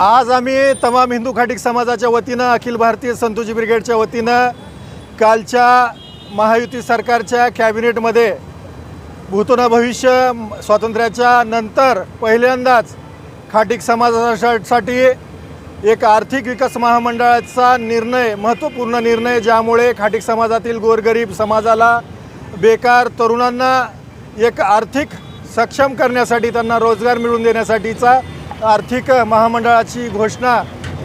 आज आम्ही तमाम हिंदू खाटिक समाजाच्या वतीनं अखिल भारतीय संतोजी ब्रिगेडच्या वतीनं कालच्या महायुती सरकारच्या कॅबिनेटमध्ये भूतोना भविष्य स्वातंत्र्याच्या नंतर पहिल्यांदाच खाटिक समाजासाठी एक आर्थिक विकास महामंडळाचा निर्णय महत्त्वपूर्ण निर्णय ज्यामुळे खाटीक समाजातील गोरगरीब समाजाला बेकार तरुणांना एक आर्थिक सक्षम करण्यासाठी त्यांना रोजगार मिळवून देण्यासाठीचा आर्थिक महामंडळाची घोषणा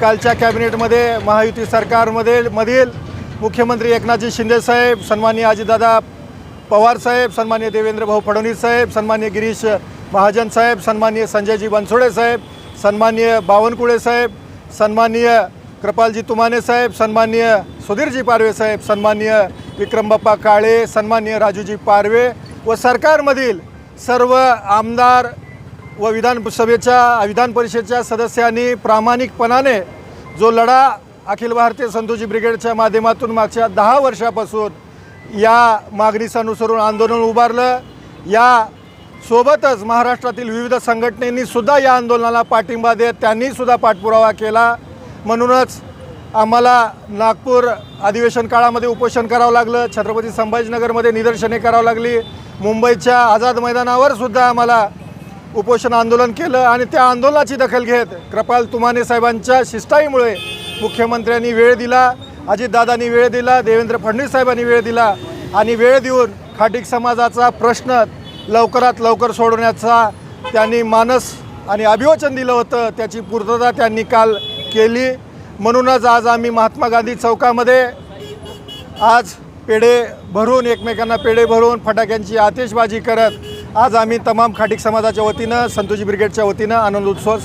कालच्या कॅबिनेटमध्ये महायुती सरकारमध्ये मधील मुख्यमंत्री एकनाथजी शिंदेसाहेब सन्माननीय अजितदादा पवार साहेब सन्माननीय देवेंद्र भाऊ फडणवीस साहेब सन्माननीय गिरीश महाजन साहेब सन्मान्य संजयजी बनसोडे साहेब सन्माननीय बावनकुळे साहेब सन्माननीय कृपालजी तुमाने साहेब सन्माननीय सुधीरजी पारवे साहेब सन्मान्य विक्रमबाप्पा काळे सन्मान्य राजूजी पारवे व सरकारमधील सर्व आमदार व विधानसभेच्या विधान परिषदेच्या सदस्यांनी प्रामाणिकपणाने जो लढा अखिल भारतीय संतोषी ब्रिगेडच्या माध्यमातून मागच्या दहा वर्षापासून या मागणीस अनुसरून आंदोलन उभारलं या सोबतच महाराष्ट्रातील विविध संघटनेनीसुद्धा या आंदोलनाला पाठिंबा देत त्यांनीसुद्धा पाठपुरावा केला. म्हणूनच आम्हाला नागपूर अधिवेशन काळामध्ये उपोषण करावं लागलं छत्रपती संभाजीनगरमध्ये निदर्शने करावं लागली मुंबईच्या आझाद मैदानावर सुद्धा आम्हाला उपोषण आंदोलन केलं आणि त्या आंदोलनाची दखल घेत कृपाल तुमाने साहेबांच्या शिष्टाईमुळे मुख्यमंत्र्यांनी वेळ दिला अजितदादांनी वेळ दिला देवेंद्र फडणवीस साहेबांनी वेळ दिला आणि वेळ देऊन खाटीक समाजाचा प्रश्न लवकरात लवकर सोडवण्याचा त्यांनी मानस आणि अभिवचन दिलं होतं त्याची पूर्तता त्यांनी काल केली. म्हणूनच आज आम्ही महात्मा गांधी चौकामध्ये आज पेढे भरून एकमेकांना पेढे भरून फटाक्यांची आतिषबाजी करत आज आम्ही तमाम खाटीक समाजाच्या वतीनं संतोषी ब्रिगेडच्या वतीनं आनंद उत्सव